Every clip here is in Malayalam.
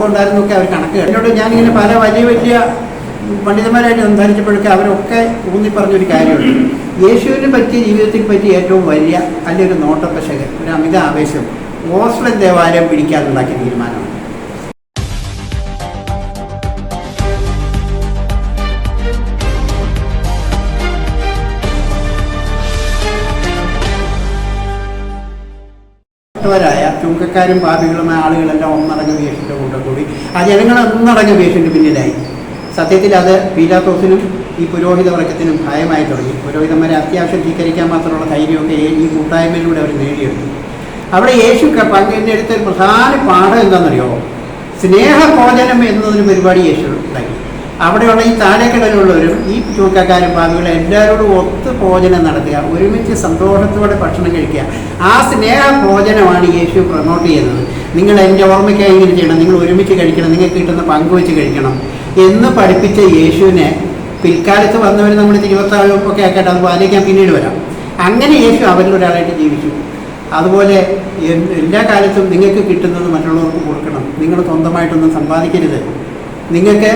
പൊക്കമുണ്ടായിരുന്നു ഒക്കെ അവർ കണക്ക് എന്നോട് ഞാനിങ്ങനെ പല വലിയ വലിയ പണ്ഡിതന്മാരായിട്ട് സംസാരിച്ചപ്പോഴൊക്കെ അവരൊക്കെ ഊന്നി പറഞ്ഞൊരു കാര്യമുണ്ട്. യേശുവിനെ പറ്റിയ ജീവിതത്തിൽ പറ്റിയ ഏറ്റവും വലിയ അല്ലെങ്കിൽ ഒരു നോട്ടപ്പശകൻ ഒരു അമിത ആവേശം ഓസ്ലൻ ദേവാലയം പിടിക്കാതുണ്ടാക്കിയ തീരുമാനമാണ്. ായ ചുങ്കക്കാരും പാപികളുമായ ആളുകളെല്ലാം ഒന്നടങ്ങ് വേഷിന്റെ കൂടെ കൂടി. ആ ജനങ്ങൾ ഒന്നടങ്ങ് വേഷിന്റെ പിന്നിലായി. സത്യത്തിൽ അത് പീലാത്തോസിനും ഈ പുരോഹിത വർഗത്തിനും ഭയമായി തുടങ്ങി. പുരോഹിതന്മാരെ അത്യാവശ്യം സ്വീകരിക്കാൻ മാത്രമുള്ള ധൈര്യമൊക്കെ ഈ- കൂട്ടായ്മയിലൂടെ അവർ നേടിയെടുത്തു. അവിടെ യേശു പങ്കെടുത്ത ഒരു പ്രധാന പാഠം എന്താണെന്നറിയോ? സ്നേഹഭോജനം എന്നതിനും ഒരുപാട് യേശു അവിടെയുള്ള ഈ താഴേക്കടലുള്ളവരും ഈ ചൂക്കാക്കാരും പാവികളും എല്ലാവരോടും ഒത്ത് ഭോജനം നടത്തുക ഒരുമിച്ച് സന്തോഷത്തോടെ ഭക്ഷണം കഴിക്കുക. ആ സ്നേഹ ഭോജനമാണ് യേശു പ്രൊമോട്ട് ചെയ്യുന്നത്. നിങ്ങൾ എന്റെ ഓർമ്മയ്ക്കായി ഇങ്ങനെ ചെയ്യണം? നിങ്ങൾ ഒരുമിച്ച് കഴിക്കണം. നിങ്ങൾക്ക് കിട്ടുന്ന പങ്കുവെച്ച് കഴിക്കണം. എന്ന് പഠിപ്പിച്ച യേശുവിനെ പിൽക്കാലത്ത് വന്നവർ നമ്മൾ ഇരുപത്താഴൊക്കെ ആക്കട്ടെ അത് പാലിക്കാൻ പിന്നീട് വരാം. അങ്ങനെ യേശു അവരിൽ ഒരാളായിട്ട് ജീവിച്ചു. അതുപോലെ എല്ലാ കാലത്തും നിങ്ങൾക്ക് കിട്ടുന്നത് മറ്റുള്ളവർക്ക് കൊടുക്കണം. നിങ്ങൾ സ്വന്തമായിട്ടൊന്നും സമ്പാദിക്കരുത്. നിങ്ങൾക്ക്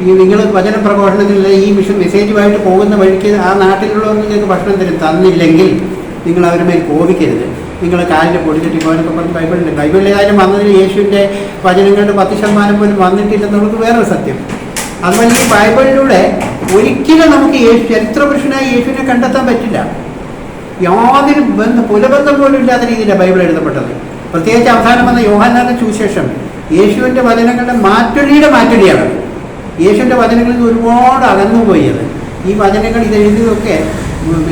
നിങ്ങൾ വചന പ്രഘോഷണത്തിൽ ഈ മിഷൻ മെസ്സേജുമായിട്ട് പോകുന്ന വഴിക്ക് ആ നാട്ടിലുള്ളവർ നിങ്ങൾക്ക് ഭക്ഷണം തരും തന്നില്ലെങ്കിൽ നിങ്ങൾ അവരുടെ മേൽ കോപിക്കരുത്. നിങ്ങൾ കാലിൽ പൊടിച്ചിട്ട് പോകാനൊക്കെ പറഞ്ഞ് ബൈബിളിന്റെ ബൈബിളിലെ കാര്യം വന്നതിന് യേശുവിന്റെ വചനങ്ങളുടെ പത്ത് ശതമാനം പോലും വന്നിട്ടില്ലെന്നുള്ളത് വേറൊരു സത്യം. അതുപോലെ ഈ ബൈബിളിലൂടെ ഒരിക്കലും നമുക്ക് യേശു ചരിത്ര പുരുഷനായി യേശുവിനെ കണ്ടെത്താൻ പറ്റില്ല. യാതൊരു ബന്ധം പുലബന്ധം പോലും ഇല്ലാത്ത രീതിയിലാണ് ബൈബിൾ എഴുതപ്പെട്ടത്. പ്രത്യേകിച്ച് അവസാനം വന്ന യോഹാനാന്റെ സുവിശേഷം യേശുവിന്റെ വചനങ്ങളുടെ മാറ്റൊഴിയുടെ മാറ്റൊലിയാണ്. യേശുവിന്റെ വചനങ്ങളിൽ ഒരുപാട് അകന്നുപോയി അത്. ഈ വചനങ്ങൾ ഇതെഴുതിയൊക്കെ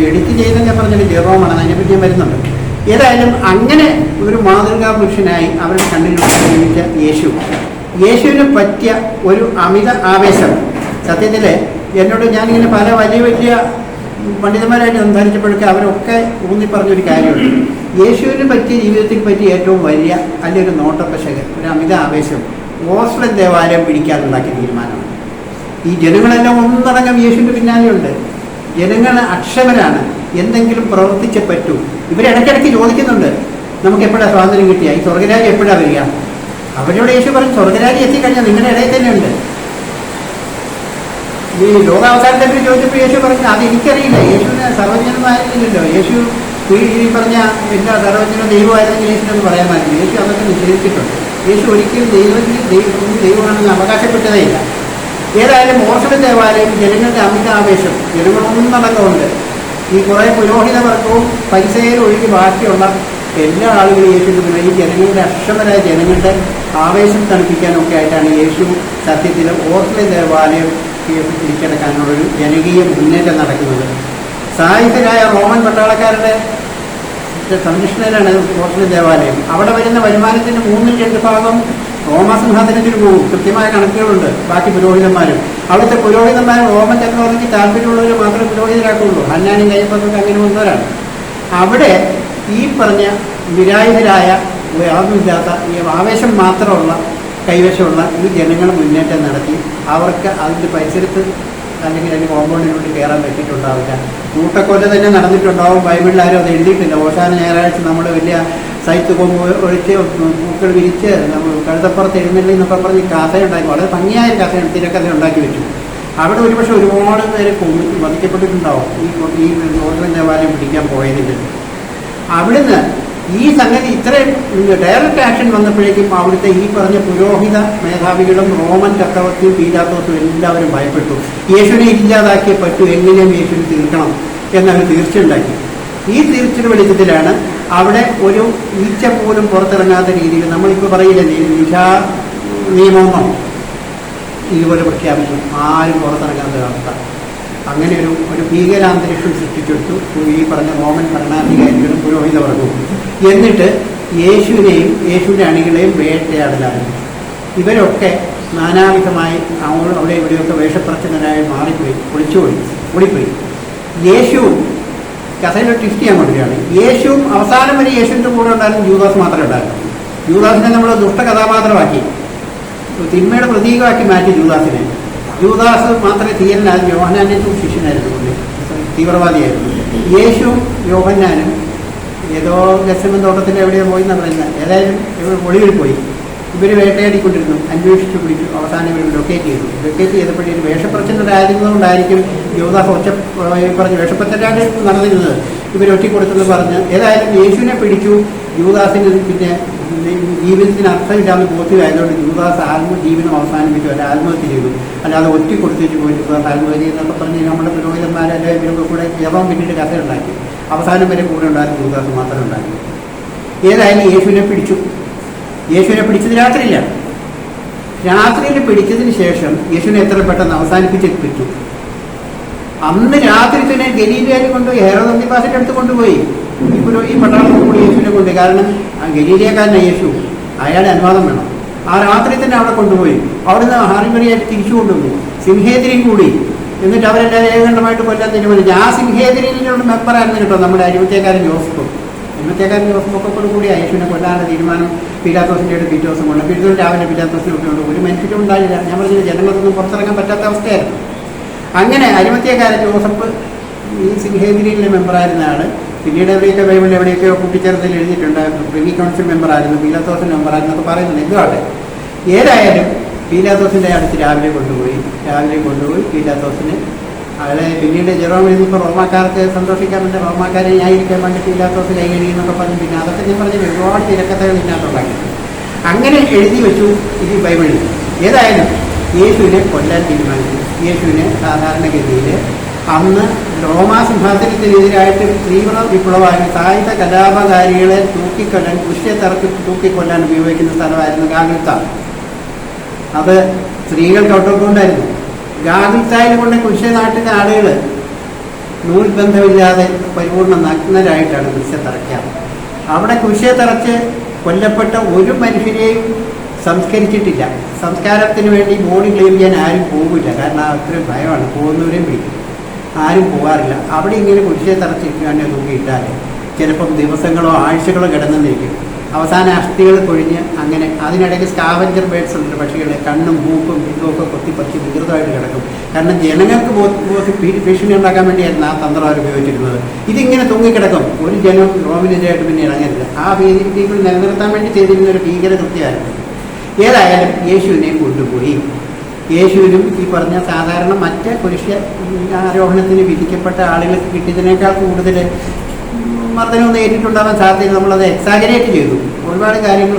എഡിറ്റ് ചെയ്ത ഞാൻ പറഞ്ഞൊരു ജെറോമാണ് അതിനെപ്പറ്റി ഞാൻ വരുന്നുണ്ട്. ഏതായാലും അങ്ങനെ ഒരു മാതൃകാ പുരുഷനായി അവരുടെ കണ്ണിലൂടെ ജീവിച്ച യേശു. യേശുവിന് പറ്റിയ ഒരു അമിത ആവേശം. സത്യത്തിൽ എന്നോട് ഞാനിങ്ങനെ പല വലിയ വലിയ പണ്ഡിതന്മാരായിട്ട് സംസാരിച്ചപ്പോഴൊക്കെ അവരൊക്കെ ഊന്നി പറഞ്ഞൊരു കാര്യമുണ്ട്. യേശുവിനെ പറ്റിയ ജീവിതത്തിൽ പറ്റിയ ഏറ്റവും വലിയ അല്ലെങ്കിൽ ഒരു നോട്ടപ്പശകൻ ഒരു അമിത ആവേശം. ഓസ്ലൻ ദേവാലയം പിടിക്കാനുണ്ടാക്കിയ തീരുമാനമാണ്. ഈ ജനങ്ങളെല്ലാം ഒന്നടങ്കം യേശുവിന്റെ പിന്നാലെയുണ്ട്. ജനങ്ങൾ അക്ഷമരാണ്. എന്തെങ്കിലും പ്രവർത്തിച്ചേ പറ്റൂ. ഇവരിടയ്ക്കിടയ്ക്ക് ചോദിക്കുന്നുണ്ട് നമുക്ക് എപ്പോഴാണ് സ്വാതന്ത്ര്യം കിട്ടിയ? ഈ സ്വർഗരാജ്യം എപ്പോഴാണ് വരിക? അവരോട് യേശു പറഞ്ഞു സ്വർഗരാജ്യം എത്തിക്കഴിഞ്ഞാൽ നിങ്ങളുടെ ഇടയിൽ തന്നെയുണ്ട് ഈ ലോകാവസാനത്തെ പറ്റി ചോദിച്ചപ്പോൾ യേശു പറഞ്ഞു അത് എനിക്കറിയില്ല. യേശുവിന് സർവജ്ഞനമായിരുന്നില്ലല്ലോ യേശു ഈ പറഞ്ഞ എല്ലാ സർവജ്ഞന ദൈവമായിരുന്നെങ്കിൽ യേശുവിനൊന്ന് പറയാമായിരുന്നു. യേശു അതൊക്കെ നിഷേധിച്ചിട്ടുണ്ട്. യേശു ഒരിക്കലും ദൈവത്തിന് ദൈവം ദൈവമാണെന്ന് അവകാശപ്പെട്ടതേ ഇല്ല ഏതായാലും മോർഷണ ദേവാലയം ജനങ്ങളുടെ അമിതാവേശം ജനങ്ങളൊന്നും ജനങ്ങളൊന്നടക്കമുണ്ട് ഈ കുറേ പുരോഹിത വർഗവും ഒഴികെ ബാക്കിയുള്ള എല്ലാ ആളുകളും മുന്നിൽ ഈ ജനങ്ങളുടെ അക്ഷമരായ ജനങ്ങളുടെ ആവേശം തണുപ്പിക്കാനൊക്കെ ആയിട്ടാണ് യേശു സത്യത്തിൽ ഓർഫലി ദേവാലയം പിടിച്ചെടുക്കാനുള്ളൊരു ജനകീയ മുന്നേറ്റം നടക്കുന്നത്. സാഹിത്യരായ റോമൻ പട്ടാളക്കാരുടെ സംരക്ഷണയിലാണ് ഓർഫലി ദേവാലയം. അവിടെ വരുന്ന വരുമാനത്തിന്റെ മൂന്നിൽ രണ്ട് ഭാഗം റോമാസിംഹാസനത്തിന് പോകും കൃത്യമായ കണക്കുകളുണ്ട് ബാക്കി പുരോഹിതന്മാരും. അവിടുത്തെ പുരോഹിതന്മാരും റോമൻ ചക്രവർത്തിക്ക് താല്പര്യമുള്ളവർ മാത്രമേ പുരോഹിതരാക്കുള്ളൂ. ഹന്നാനും കയ്യപ്പൊക്കെ അങ്ങനെ വന്നവരാണ്. അവിടെ ഈ പറഞ്ഞ വിരായുധരായ യാതൊന്നുമില്ലാത്ത ഈ ആവേശം മാത്രമുള്ള കൈവശമുള്ള ഈ ജനങ്ങൾ മുന്നേറ്റം നടത്തി അവർക്ക് അതിന്റെ പരിസരത്ത് അല്ലെങ്കിൽ അതിന്റെ കോമ്പൗണ്ടിനുള്ളിൽ കയറാൻ പറ്റിയിട്ടുണ്ടാവില്ല കൂട്ടക്കൊല തന്നെ നടന്നിട്ടുണ്ടാവും. ബൈബിളിൽ ആരും അത് എഴുതിയിട്ടില്ല. ഓശാന ഞായറാഴ്ച നമ്മൾ വലിയ സൈത്ത് കൊമ്പ് ഒഴിച്ച് പൂക്കൾ വിരിച്ച് നമ്മൾ കഴുതപ്പുറത്ത് എഴുന്നള്ളി എന്നൊക്കെ പറഞ്ഞ് കഥയുണ്ടാക്കി വളരെ ഭംഗിയായ കഥ തിരക്കഥ ഉണ്ടാക്കി വെച്ചു. അവിടെ ഒരുപക്ഷെ ഒരുപാട് പേര് വധിക്കപ്പെട്ടിട്ടുണ്ടാവും. ഈ ഈ ഓർഡർ ദേവാലയം പിടിക്കാൻ പോയതിൽ അവിടുന്ന് ഈ സംഗതി ഇത്രയും ഡയറക്റ്റ് ആക്ഷൻ വന്നപ്പോഴേക്കും അവിടുത്തെ ഈ പറഞ്ഞ പുരോഹിത മേധാവികളും റോമൻ ചക്രവർത്തിയും പീലാത്തോസും എല്ലാവരും ഭയപ്പെട്ടു. യേശുവിനെ ഇല്ലാതാക്കിയേ പറ്റൂ. എങ്ങനെയും യേശുവിനെ തീർക്കണം? എന്നവർ തീർച്ചയുണ്ടാക്കി ഈ തീർച്ചയുടെ വെളിച്ചത്തിലാണ് അവിടെ ഒരു ഈച്ച പോലും പുറത്തിറങ്ങാത്ത രീതിയിൽ നമ്മളിപ്പോൾ പറയില്ലേ നിശാ നിയമമോ ഇതുപോലെ പ്രഖ്യാപിച്ചു. ആരും പുറത്തിറങ്ങാത്ത അവസ്ഥ. അങ്ങനെ ഒരു ഒരു ഭീകരാന്തരീക്ഷം സൃഷ്ടിച്ചെടുത്തു. ഈ പറഞ്ഞ റോമൻ ഭരണാധികാരികളും പുരോഹിതവർഗവും എന്നിട്ട് യേശുവിനെയും യേശുവിന്റെ അണികളെയും വേട്ടയാടലായിരുന്നു ഇവരൊക്കെ നാനാവിധമായി അവ- അവിടെ ഇവിടെയൊക്കെ വേഷപ്രച്ഛന്നരായി മാറിപ്പോയി ഒളിച്ചുപോയി ഓടിപ്പോയി. യേശുവും കഥയിലെ ട്വിസ്റ്റ് ചെയ്യാൻ കൊണ്ടിരിക്കുകയാണ് യേശുവും അവസാനം വരെ യേശുവിന്റെ കൂടെ ഉണ്ടായിരുന്നു യൂദാസ് മാത്രമേ ഉണ്ടായിരുന്നു യൂദാസിനെ നമ്മൾ ദുഷ്ട കഥാപാത്രമാക്കി തിന്മയുടെ പ്രതീകമാക്കി മാറ്റി യൂദാസിനെ യൂദാസ് മാത്രമേ തീരനായിരുന്നു യോഹന്നാന്റെ ശിഷ്യനായിരുന്നു തീവ്രവാദിയായിരുന്നു. യേശുവും യോഹന്നാനും ഏതോ ഗസമൻ തോട്ടത്തിന്റെ എവിടെയോ പോയി എന്നാണ് പറയുന്നത്. ഏതായാലും ഒളിവിൽ പോയി. ഇവർ വേട്ടയാടിക്കൊണ്ടിരുന്നു. അന്വേഷിച്ചു പിടിച്ചു അവസാനം ഇവർ ലൊക്കേറ്റ് ചെയ്തു. ലൊക്കേറ്റ് ചെയ്തപ്പോഴേക്കും വേഷപ്രച്ഛന്നരായിരുന്നതുകൊണ്ടായിരിക്കും യോദാസ് ഒച്ച പറഞ്ഞ് വേഷപ്രച്ഛനാണ് നടന്നിരുന്നത്. ഇവർ ഒറ്റിക്കൊടുത്തെന്ന് പറഞ്ഞ് ഏതായാലും യേശുവിനെ പിടിച്ചു. യൂദാസിന് പിന്നെ ജീവിതത്തിന് അർത്ഥമില്ലാന്ന് ബോധ്യമായതുകൊണ്ട് യൂദാസ് ആത്മ ജീവനം അവസാനിപ്പിച്ചു. അല്ല ആത്മഹത്യ ചെയ്തു. അല്ലാതെ ഒറ്റ കൊടുത്തേച്ച് പോയി യൂദാസ് ആത്മഹത്യ എന്നൊക്കെ പറഞ്ഞ് നമ്മുടെ പുരോഹിതന്മാരെല്ലാം ഇവരൊക്കെ കൂടെ ജപം പിന്നീട് കഥയുണ്ടാക്കി. അവസാനം വരെ കൂടെ ഉണ്ടായിരുന്നു യൂദാസ് മാത്രമേ ഉണ്ടാക്കി ഏതായാലും യേശുവിനെ പിടിച്ചു. യേശുവിനെ പിടിച്ചത് രാത്രിയില്ല. രാത്രിയിൽ പിടിച്ചതിന് ശേഷം യേശുവിനെ എത്ര പെട്ടെന്ന് അവസാനിപ്പിച്ച് പിടിച്ചു അന്ന് രാത്രി തന്നെ ഗലീലയിൽ കൊണ്ടുപോയി ഹെറോദന്തിപ്പാസിന്റെ അടുത്ത് കൊണ്ടുപോയി. ഇപ്പോൾ ഈ പട്ടാളത്തിൽ കൂടി യേശുവിനെ കൊണ്ട് കാരണം ആ ഗലീലിയക്കാരനാണ് യേശു. അയാളെ അനുവാദം വേണം. ആ രാത്രി തന്നെ അവിടെ കൊണ്ടുപോയി. അവിടുന്ന് ഹാറിമറിയായിട്ട് തിരിച്ചു കൊണ്ടുപോയി. സിംഹേതിരിയും കൂടി. എന്നിട്ട് അവരെല്ലാവരും ഏകണ്ഠമായിട്ട് കൊല്ലാൻ തീരുമാനിച്ചു. ആ സിംഹേതിരിയിലുള്ള മെമ്പറായിരുന്നു കേട്ടോ നമ്മുടെ അരുവത്തേക്കാരൻ ജോസഫ്. അരുമത്തേക്കാരൻ ഒക്കെ കൂടി യേശുവിനെ കൊല്ലാനുള്ള തീരുമാനം പീലാത്തോസിന്റെ അടുത്ത് പിറ്റേ ദിവസം കൊണ്ട് പിറ്റേ രാവിലെ പീലാത്തോസിനെ വിട്ടുകൊണ്ട് ഒരു മനുഷ്യരും ഉണ്ടായില്ല. ഞാൻ പറഞ്ഞത് ജനങ്ങൾക്കൊന്നും പുറത്തിറങ്ങാൻ പറ്റാത്ത അവസ്ഥയായിരുന്നു. അങ്ങനെ അരിമത്തിയക്കാരൻ ജോസഫ് ഈ സിംഹേന്ദ്രിയിലെ മെമ്പറായിരുന്ന ആൾ പിന്നീട് എവിടെയൊക്കെ ബൈബിളിൽ എവിടെയൊക്കെയോ കൂട്ടിച്ചേർത്തിൽ എഴുതിയിട്ടുണ്ട്. പ്രിവി കൗൺസിൽ മെമ്പറായിരുന്നു പീലാത്തോസിന്റെ മെമ്പറായിരുന്നൊക്കെ പറയുന്നത് എന്തുവാട്ടെ ഏതായാലും പീലാത്തോസിന്റെ അടുത്ത് രാവിലെ കൊണ്ടുപോയി. രാവിലെ കൊണ്ടുപോയി പീലാത്തോസിന് അയാളെ പിന്നീട് ജെറോം എഴുതിയപ്പോൾ റോമാക്കാർക്ക് സന്തോഷിക്കാൻ വേണ്ടി റോമാക്കാരെ ന്യായീകരിക്കാൻ വേണ്ടി പീലാത്തോസ് എന്നൊക്കെ പറഞ്ഞു. പിന്നെ അതൊക്കെ ഞാൻ പറഞ്ഞ ഒരുപാട് തിരക്കഥകൾ ഇതിനകത്തുണ്ടാക്കി അങ്ങനെ എഴുതി വെച്ചു ഇത് ബൈബിളിൽ. ഏതായാലും യേശുവിനെ കൊല്ലാൻ തീരുമാനിച്ചു. യേശുവിനെ സാധാരണഗതിയിൽ അന്ന് റോമാ സിംഹാസനത്തിനെതിരായിട്ട് തീവ്ര വിപ്ലവമായി സായുധ കലാപകാരികളെ തൂക്കിക്കൊല്ലാൻ കൃഷിയെ തറക്കി തൂക്കിക്കൊല്ലാൻ ഉപയോഗിക്കുന്ന സ്ഥലമായിരുന്നു കാലത്താണ് അത് സ്ത്രീകൾക്ക് ഒട്ടൊക്കെണ്ടായിരുന്നു ഗാഗിൽത്തായിൽ കൊണ്ട് കുശ നാട്ടിലെ ആളുകൾ നൂൽബന്ധമില്ലാതെ പരിപൂർണ നഗ്നരായിട്ടാണ് കുശ തറയ്ക്കാറ് അവിടെ കുശയെ തറച്ച് കൊല്ലപ്പെട്ട ഒരു മനുഷ്യരെയും സംസ്കരിച്ചിട്ടില്ല. സംസ്കാരത്തിന് വേണ്ടി ബോഡി ക്ലീൻ ചെയ്യാൻ ആരും പോകില്ല കാരണം അത്രയും ഭയമാണ്. പോകുന്നവരെയും പിടിക്കും. ആരും പോകാറില്ല. അവിടെ ഇങ്ങനെ കുരിശെ തറച്ചിരിക്കുകയാണെങ്കിൽ തൂക്കിയിട്ടാൽ ചിലപ്പം ദിവസങ്ങളോ ആഴ്ചകളോ കിടന്നിരിക്കും അവസാന അസ്ഥികൾ കൊഴിഞ്ഞ് അങ്ങനെ അതിനിടയ്ക്ക് സ്കാവഞ്ചർ ബേഡ്സ് ഉണ്ട് പക്ഷികളെ. കണ്ണും മൂക്കും ഇതുമൊക്കെ കൊത്തിപ്പറിച്ച് വികൃതമായിട്ട് കിടക്കും. കാരണം ജനങ്ങൾക്ക് ഭീഷണി ഉണ്ടാക്കാൻ വേണ്ടിയായിരുന്നു ആ തന്ത്രം അവർ ഉപയോഗിച്ചിരുന്നത്. ഇതിങ്ങനെ തൂങ്ങിക്കിടക്കും. ഒരു ജനം റോമിനെതിരായിട്ട് പിന്നെ ഇറങ്ങരുത്. ആ ഭീതികൾ നിലനിർത്താൻ വേണ്ടി ചെയ്തിരുന്ന ഒരു ഭീകര കൃത്യമായിരുന്നു. ഏതായാലും യേശുവിനെ കൊണ്ടുപോയി. യേശുവിനും ഈ പറഞ്ഞ സാധാരണ മറ്റ് പുരുഷ ആരോഹണത്തിന് വിധിക്കപ്പെട്ട ആളുകൾക്ക് കിട്ടിയതിനേക്കാൾ കൂടുതൽ മർദ്ദനം നേരിട്ടുണ്ടാകാൻ സാധ്യത നമ്മളത് എക്സാഗരേറ്റ് ചെയ്തു. ഒരുപാട് കാര്യങ്ങൾ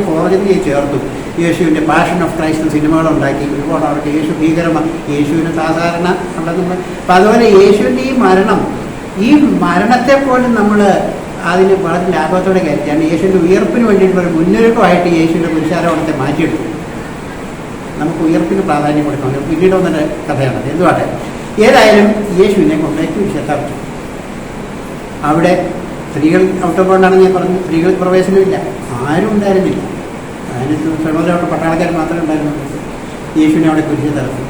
ചെയ്ത് ചേർത്തു. യേശുവിന്റെ പാഷൻ ഓഫ് ക്രൈസ്റ്റ് സിനിമകൾ ഉണ്ടാക്കി ഒരുപാട് അവർക്ക് യേശു ഭീകരമാണ് യേശുവിന് സാധാരണ അവിടെ നമ്മൾ അപ്പം അതുപോലെ യേശുവിന്റെ ഈ മരണം ഈ മരണത്തെ പോലും നമ്മൾ അതിന് വളരെ ലാഭത്തോടെ കരുതിയാണ് യേശുവിന്റെ ഉയർപ്പിന് വേണ്ടിയിട്ടുള്ള ഒരു മുന്നൊരുക്കമായിട്ട് യേശുവിന്റെ പുരുഷാരോപണത്തെ മാറ്റിയെടുത്തു. നമുക്ക് ഉയർപ്പിന് പ്രാധാന്യം കൊടുക്കണം പിന്നീട് വന്നൊരു കഥയാണത് എന്തുവാട്ടെ? ഏതായാലും യേശുവിനെ കൊണ്ടേക്ക് വിശത്തറച്ചു അവിടെ സ്ത്രീകൾ ഔട്ടോകൊണ്ടാണ് ഞാൻ പറഞ്ഞു. സ്ത്രീകൾ പ്രവേശനമില്ല. ആരും ഉണ്ടായിരുന്നില്ല. അതിന് ശ്രമത്തിലവിടെ പട്ടാളക്കാർ മാത്രമേ ഉണ്ടായിരുന്നുള്ളൂ. യേശുവിനെ അവിടെ കുരിശെ തറച്ചു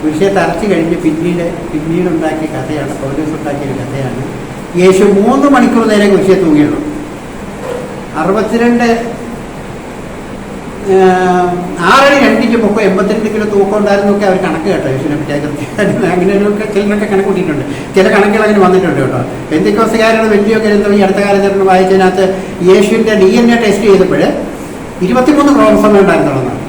കുരിശെ തറച്ചു കഴിഞ്ഞ് പിന്നീട് പിന്നീട് ഉണ്ടാക്കിയ കഥയാണ് പൗലോസ് ഉണ്ടാക്കിയ ഒരു കഥയാണ്. യേശു മൂന്ന് മണിക്കൂർ നേരം കുരിശെ തൂങ്ങിയുള്ളൂ അറുപത്തിരണ്ട് ആറടി രണ്ടിന്റെ പൊക്കം എൺപത്തിരണ്ട് കിലോ തൂക്കം ഉണ്ടായിരുന്നൊക്കെ അവർ കണക്ക് കേട്ടോ യേശുവിനെ പറ്റി. കൃത്യമായിട്ട് അങ്ങനെയൊക്കെ ചിലരൊക്കെ കണക്ക് കൂട്ടിയിട്ടുണ്ട്. ചില കണക്കുകൾ അങ്ങനെ വന്നിട്ടുണ്ട് കേട്ടോ. പെന്തിക്കോസുകാരുടെ വലിയ ഗ്രന്ഥം ഈ അടുത്ത കാലത്ത് വായിച്ചതിനകത്ത് യേശുവിന്റെ ഡി എൻ എ ടെസ്റ്റ് ചെയ്തപ്പോൾ ഇരുപത്തിമൂന്ന് ക്രോമസോമേ ഉണ്ടായിരുന്നുള്ളതാണ്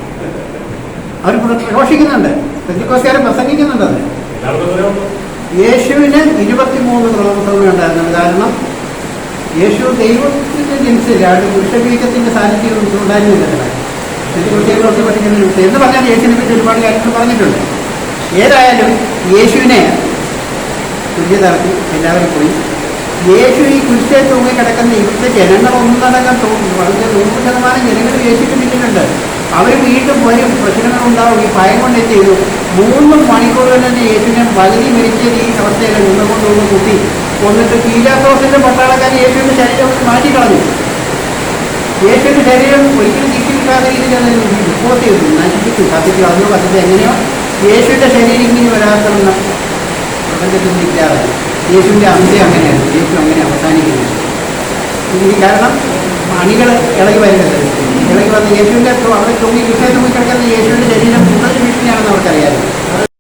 അവർ പ്രഘോഷിക്കുന്നുണ്ട്. പെന്തിക്കോസുകാരെ പ്രസംഗിക്കുന്നുണ്ട് അത് യേശുവിന് ഇരുപത്തിമൂന്ന് ക്രോമസോമേ ഉണ്ടായിരുന്നു. കാരണം യേശു ദൈവത്തിന്റെ ജനിച്ചില്ല അവിടെ പുരുഷബീജത്തിന്റെ സാന്നിധ്യം ഉണ്ടായിരുന്നില്ല എന്ന് പറഞ്ഞാൽ യേശുവിനെ പറ്റി ഒരുപാട് കാര്യങ്ങൾ പറഞ്ഞിട്ടുണ്ട്. ഏതായാലും യേശുവിനെ തുല്യ തറക്കി എല്ലാവരും പോയി. യേശു ഈ കുരിശെ തൂങ്ങി കിടക്കുന്ന ഇവിടുത്തെ ജനങ്ങൾ ഒന്നടങ്കം തോന്നുന്നു വളരെ നൂറ് ശതമാനം ജനങ്ങൾ യേശുവിന് പിന്നിലുണ്ട്. അവർ വീണ്ടും വരും. പ്രശ്നങ്ങളുണ്ടാവും. ഈ ഭയം കൊണ്ട് എന്ത് മൂന്ന് മണിക്കൂറുകൾ തന്നെ യേശുവിനെ പകുതി മരിച്ചത് ഈ അവസ്ഥയിൽ നിന്നുകൊണ്ടുള്ള കുത്തി കൊന്നിട്ട് പീലാത്തോസിന്റെ പട്ടാളക്കാർ യേശുവിന്റെ ശരീരം മാറ്റിക്കളഞ്ഞു. യേശുവിന്റെ ശരീരം ഒരിക്കലും വരാതെ രീതിയിൽ അതിനെ റിപ്പോർട്ട് ചെയ്തു. നശിപ്പിച്ചു കത്തിച്ചു അതിനോ കത്തിച്ചു എങ്ങനെയോ യേശുവിന്റെ ശരീരം ഇങ്ങനെ വരാത്തവണ്ണം പ്രപഞ്ചത്തിൽ നിൽക്കാറായി യേശുവിന്റെ അന്ത്യം അങ്ങനെയാണ്. യേശു അങ്ങനെ അവസാനിക്കുന്നത് ഇതിന് കാരണം അണികൾ ഇളകി വരുന്നത്. ഇളകി വന്ന് യേശുവിന്റെ അവിടെ തൊങ്ങി വിഷയത്തിൽ കിടക്കുന്ന യേശുവിന്റെ ശരീരം കൂടുതൽ വീട്ടിലാണെന്ന് അവർക്കറിയാമായിരുന്നു.